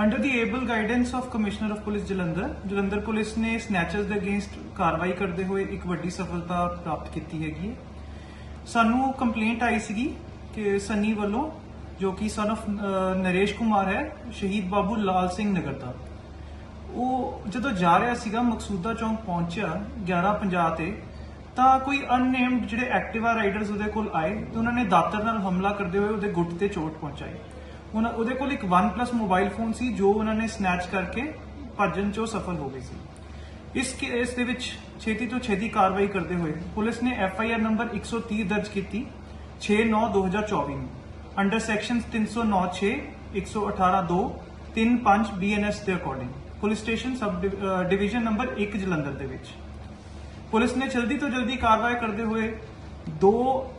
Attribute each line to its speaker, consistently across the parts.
Speaker 1: Under the able guidance of commissioner of police Jalandhar Jalandhar police ਨੇ snatchers ਦੇ against ਕਾਰਵਾਈ ਕਰਦੇ ਹੋਏ ਇੱਕ ਵੱਡੀ ਸਫਲਤਾ ਪ੍ਰਾਪਤ ਕੀਤੀ ਹੈਗੀ ਹੈ। ਸਾਨੂੰ ਕੰਪਲੇਂਟ ਆਈ ਸੀਗੀ ਕਿ ਸੰਨੀ ਵੱਲੋਂ, ਜੋ ਕਿ ਸਨ of ਨਰੇਸ਼ ਕੁਮਾਰ ਹੈ, ਸ਼ਹੀਦ ਬਾਬੂ ਲਾਲ ਸਿੰਘ ਨਗਰ ਦਾ। ਉਹ ਜਦੋਂ ਜਾ ਰਿਹਾ ਸੀਗਾ ਮਕਸੂਦਾ ਚੌਂਕ ਪਹੁੰਚਿਆ 11:50 ਤੇ, ਤਾਂ ਕੋਈ ਅਨਨੇਮਡ ਜਿਹੜੇ ਐਕਟਿਵਾ ਰਾਈਡਰਸ ਉਹਦੇ ਕੋਲ ਆਏ ਤੇ ਉਹਨਾਂ ਨੇ ਦਾਤਰ ਨਾਲ ਹਮਲਾ ਕਰਦੇ ਹੋਏ ਉਹਦੇ ਗੁੱਟ ਤੇ ਚੋਟ ਪਹੁੰਚਾਈ। ਉਹਨਾਂ ਉਹਦੇ ਕੋਲ ਇੱਕ OnePlus ਮੋਬਾਈਲ ਫੋਨ ਸੀ, ਜੋ ਉਹਨਾਂ ਨੇ ਸਨੈਚ ਕਰਕੇ ਭੱਜਣ 'ਚੋਂ ਸਫਲ ਹੋ ਗਏ ਸੀ। ਇਸ ਕੇਸ ਦੇ ਵਿੱਚ ਛੇਤੀ ਤੋਂ ਛੇਤੀ ਕਾਰਵਾਈ ਕਰਦੇ ਹੋਏ ਪੁਲਿਸ ਨੇ ਐਫ ਆਈ ਆਰ ਨੰਬਰ 130 ਦਰਜ ਕੀਤੀ 6/9/2024 ਨੂੰ ਅੰਡਰ ਸੈਕਸ਼ਨਸ 309/6 118/2 35 ਬੀਐਨਐਸ ਦੇ according police station sub division number 1 Jalandhar ਦੇ ਵਿੱਚ। ਪੁਲਿਸ ਨੇ ਜਲਦੀ ਤੋਂ ਜਲਦੀ ਕਾਰਵਾਈ ਕਰਦੇ ਹੋਏ ਦੋ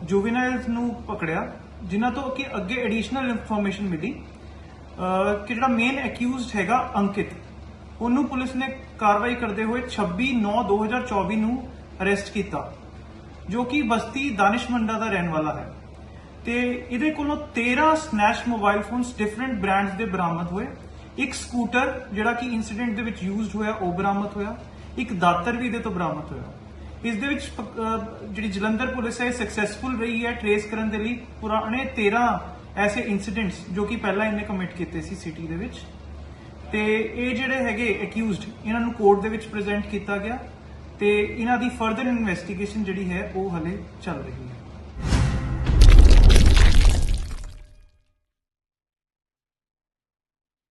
Speaker 1: ਜੁਵੈਨਾਈਲਸ ਨੂੰ ਪਕੜਿਆ। ਜਿਨ੍ਹਾਂ ਤੋਂ ਕਿ ਅੱਗੇ ਐਡੀਸ਼ਨਲ ਇਨਫੋਰਮੇਸ਼ਨ ਮਿਲੀ ਕਿ ਜਿਹੜਾ ਮੇਨ ਅਕਿਊਜ਼ਡ ਹੈਗਾ ਅੰਕਿਤ, ਉਹਨੂੰ ਪੁਲਿਸ ਨੇ ਕਾਰਵਾਈ ਕਰਦੇ ਹੋਏ 26/9/2024 ਨੂੰ ਅਰੈਸਟ ਕੀਤਾ, ਜੋ ਕਿ ਬਸਤੀ ਦਾਨਿਸ਼ਮੰਡਾ ਦਾ ਰਹਿਣ ਵਾਲਾ ਹੈ। ਤੇ ਇਹਦੇ ਕੋਲੋਂ 13 snatch mobile phones different brands ਦੇ ਬਰਾਮਦ ਹੋਏ, ਇੱਕ ਸਕੂਟਰ ਜਿਹੜਾ ਕਿ ਇਨਸੀਡੈਂਟ ਦੇ ਵਿੱਚ ਯੂਜ਼ਡ ਹੋਇਆ, ਉਹ ਬਰਾਮਦ ਹੋਇਆ, ਇੱਕ ਦਾਤਰ ਵੀ ਇਹਦੇ ਤੋਂ ਬਰਾਮਦ ਹੋਇਆ। ਇਸ ਦੇ ਵਿੱਚ ਜਿਹੜੀ ਜਲੰਧਰ ਪੁਲਿਸ ਹੈ ਸਕਸੈਸਫੁਲ ਰਹੀ ਹੈ ਟਰੇਸ ਕਰਨ ਦੇ ਲਈ ਪੁਰਾਣੇ 13 ਐਸੇ ਇਨਸੀਡੈਂਟਸ ਜੋ ਕਿ ਪਹਿਲਾਂ ਇਹਨੇ ਕਮਿਟ ਕੀਤੇ ਸੀ ਸਿਟੀ ਦੇ ਵਿੱਚ। ਤੇ ਇਹ ਜਿਹੜੇ ਹੈਗੇ ਅਕਿਊਜ਼ਡ ਇਹਨਾਂ ਨੂੰ ਕੋਰਟ ਦੇ ਵਿੱਚ ਪ੍ਰੈਜ਼ੈਂਟ ਕੀਤਾ ਗਿਆ ਤੇ ਇਹਨਾਂ ਦੀ ਫਰਦਰ ਇਨਵੈਸਟੀਗੇਸ਼ਨ ਜਿਹੜੀ ਹੈ, ਉਹ ਹਲੇ ਚੱਲ ਰਹੀ ਹੈ।